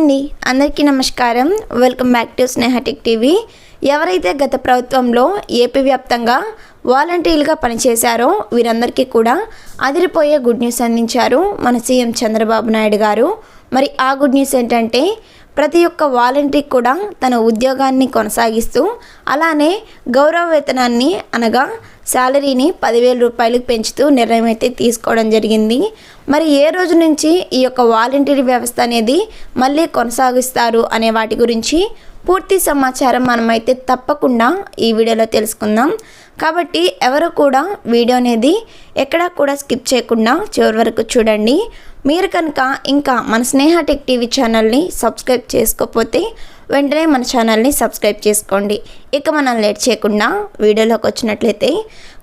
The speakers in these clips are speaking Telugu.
అండి అందరికీ నమస్కారం. Welcome back to Sneha tech TV ఎవరైతే గత ప్రభుత్వంలో ఏపీ వ్యాప్తంగా వాలంటీర్లుగా పనిచేశారో వీరందరికీ కూడా అదిరిపోయే గుడ్ న్యూస్ అందించారు మన సీఎం చంద్రబాబు నాయుడు గారు. మరి ఆ గుడ్ న్యూస్ ఏంటంటే ప్రతి ఒక్క వాలంటీర్ కూడా తన ఉద్యోగాన్ని కొనసాగిస్తూ అలానే గౌరవ వేతనాన్ని అనగా శాలరీని పదివేల రూపాయలకు పెంచుతూ నిర్ణయం అయితే తీసుకోవడం జరిగింది. మరి ఏ రోజు నుంచి ఈ యొక్క వాలంటీర్ వ్యవస్థ అనేది మళ్ళీ కొనసాగిస్తారు అనే వాటి గురించి పూర్తి సమాచారం మనమైతే తప్పకుండా ఈ వీడియోలో తెలుసుకుందాం. కాబట్టి ఎవరు కూడా వీడియో అనేది ఎక్కడా కూడా స్కిప్ చేయకుండా చివరి వరకు చూడండి. మీరు కనుక ఇంకా మన స్నేహ టెక్ టీవీ ఛానల్ని సబ్స్క్రైబ్ చేసుకోకపోతే వెంటనే మన ఛానల్ని సబ్స్క్రైబ్ చేసుకోండి. ఇక మనం లేట్ చేయకుండా వీడియోలోకి వచ్చినట్లయితే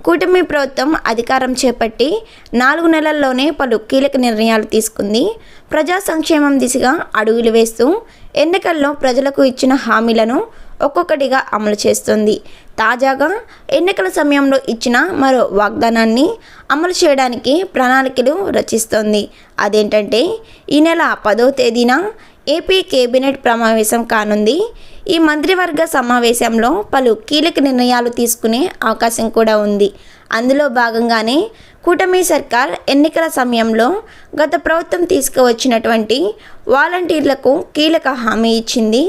కూటమి ప్రభుత్వం అధికారం చేపట్టి నాలుగు నెలల్లోనే పలు కీలక నిర్ణయాలు తీసుకుంది. ప్రజా సంక్షేమం దిశగా అడుగులు వేస్తూ ఎన్నికల్లో ప్రజలకు ఇచ్చిన హామీలను ఒక్కొక్కటిగా అమలు చేస్తుంది. తాజాగా ఎన్నికల సమయంలో ఇచ్చిన మరో వాగ్దానాన్ని అమలు చేయడానికి ప్రణాళికలు రచిస్తోంది. అదేంటంటే ఈ నెల పదో తేదీన ఏపీ కేబినెట్ సమావేశం కానుంది. ఈ మంత్రివర్గ సమావేశంలో పలు కీలక నిర్ణయాలు తీసుకునే అవకాశం కూడా ఉంది. అందులో భాగంగానే కూటమి సర్కార్ ఎన్నికల సమయంలో గత ప్రభుత్వం తీసుకువచ్చినటువంటి వాలంటీర్లకు కీలక హామీ ఇచ్చింది.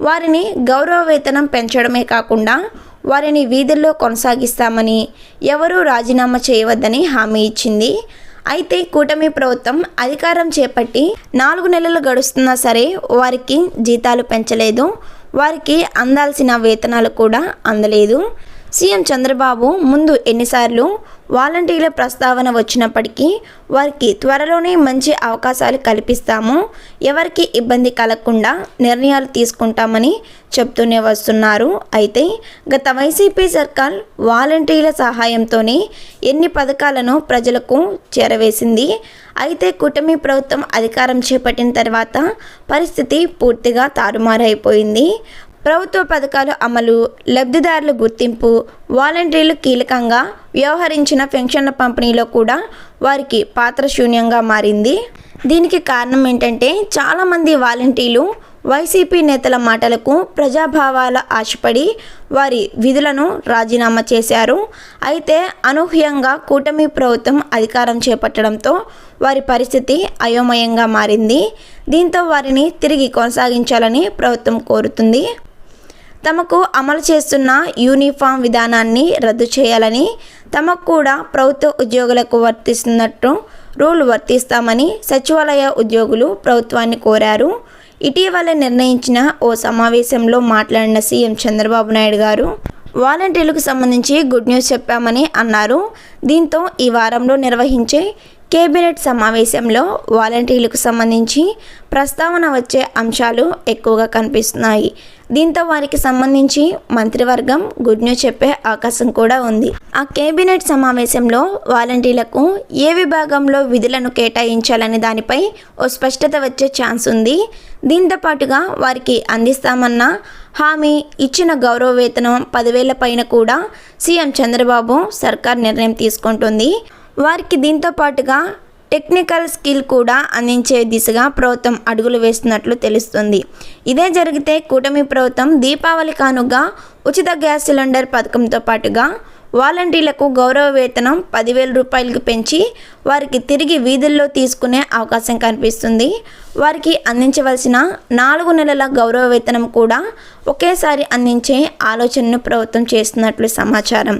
వారిని గౌరవ వేతనం పెంచడమే కాకుండా వారిని వీధుల్లో కొనసాగిస్తామని ఎవరూ రాజీనామా చేయవద్దని హామీ ఇచ్చింది. అయితే కూటమి ప్రభుత్వం అధికారం చేపట్టి నాలుగు నెలలు గడుస్తున్నా సరే వారికి జీతాలు పెంచలేదు. వారికి అందాల్సిన వేతనాలు కూడా అందలేదు. సీఎం చంద్రబాబు ముందు ఎన్నిసార్లు వాలంటీర్ల ప్రస్తావన వచ్చినప్పటికీ వారికి త్వరలోనే మంచి అవకాశాలు కల్పిస్తాము. ఎవరికి ఇబ్బంది కలగకుండా నిర్ణయాలు తీసుకుంటామని చెప్తూనే వస్తున్నారు. అయితే గత వైసీపీ సర్కార్ వాలంటీర్ల సహాయంతోనే ఎన్ని పథకాలను ప్రజలకు చేరవేసింది. అయితే కూటమి ప్రభుత్వం అధికారం చేపట్టిన తర్వాత పరిస్థితి పూర్తిగా తారుమారైపోయింది. ప్రభుత్వ పథకాల అమలు లబ్ధిదారుల గుర్తింపు వాలంటీర్లు కీలకంగా వ్యవహరించిన పెన్షన్ల పంపిణీలో కూడా వారికి పాత్ర శూన్యంగా మారింది. దీనికి కారణం ఏంటంటే చాలామంది వాలంటీర్లు వైసీపీ నేతల మాటలకు ప్రజాభావాల ఆశపడి వారి విధులను రాజీనామా చేశారు. అయితే అనూహ్యంగా కూటమి ప్రభుత్వం అధికారం చేపట్టడంతో వారి పరిస్థితి అయోమయంగా మారింది. దీంతో వారిని తిరిగి కొనసాగించాలని ప్రభుత్వం కోరుతుంది. తమకు అమలు చేస్తున్న యూనిఫామ్ విధానాన్ని రద్దు చేయాలని తమకు కూడా ప్రభుత్వ ఉద్యోగులకు వర్తిస్తున్నట్టు రూల్ వర్తిస్తామని సచివాలయ ఉద్యోగులు ప్రభుత్వాన్ని కోరారు. ఇటీవల నిర్ణయించిన ఓ సమావేశంలో మాట్లాడిన సీఎం చంద్రబాబు నాయుడు గారు వాలంటీర్లకు సంబంధించి గుడ్ న్యూస్ చెప్పామని అన్నారు. దీంతో ఈ వారంలో నిర్వహించే కేబినెట్ సమావేశంలో వాలంటీర్లకు సంబంధించి ప్రస్తావన వచ్చే అంశాలు ఎక్కువగా కనిపిస్తున్నాయి. దీంతో వారికి సంబంధించి మంత్రివర్గం గుడ్ న్యూస్ చెప్పే అవకాశం కూడా ఉంది. ఆ కేబినెట్ సమావేశంలో వాలంటీర్లకు ఏ విభాగంలో విధులను కేటాయించాలనే దానిపై ఓ స్పష్టత వచ్చే ఛాన్స్ ఉంది. దీంతో పాటుగా వారికి అందిస్తామన్న హామీ ఇచ్చిన గౌరవ వేతనం పదివేల పైన కూడా సీఎం చంద్రబాబు సర్కార్ నిర్ణయం తీసుకుంటుంది. వారికి దీంతో పాటుగా టెక్నికల్ స్కిల్ కూడా అందించే దిశగా ప్రభుత్వం అడుగులు వేస్తున్నట్లు తెలుస్తుంది. ఇదే జరిగితే కూటమి ప్రభుత్వం దీపావళి కానుగా ఉచిత గ్యాస్ సిలిండర్ పథకంతో పాటుగా వాలంటీర్లకు గౌరవ వేతనం పదివేల రూపాయలకు పెంచి వారికి తిరిగి వీధుల్లో తీసుకునే అవకాశం కనిపిస్తుంది. వారికి అందించవలసిన నాలుగు నెలల గౌరవ వేతనం కూడా ఒకేసారి అందించే ఆలోచనను ప్రభుత్వం చేస్తున్నట్లు సమాచారం.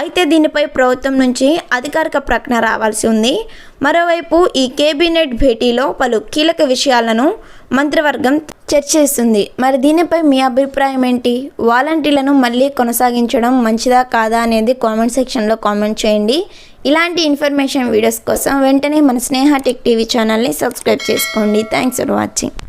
అయితే దీనిపై ప్రభుత్వం నుంచి అధికారిక ప్రకటన రావాల్సి ఉంది. మరోవైపు ఈ కేబినెట్ భేటీలో పలు కీలక విషయాలను మంత్రివర్గం చర్చిస్తుంది. మరి దీనిపై మీ అభిప్రాయం ఏంటి? వాలంటీర్లను మళ్ళీ కొనసాగించడం మంచిదా కాదా అనేది కామెంట్ సెక్షన్లో కామెంట్ చేయండి. ఇలాంటి ఇన్ఫర్మేషన్ వీడియోస్ కోసం వెంటనే మన స్నేహ టెక్ టీవీ ఛానల్ని సబ్స్క్రైబ్ చేసుకోండి. Thanks for watching.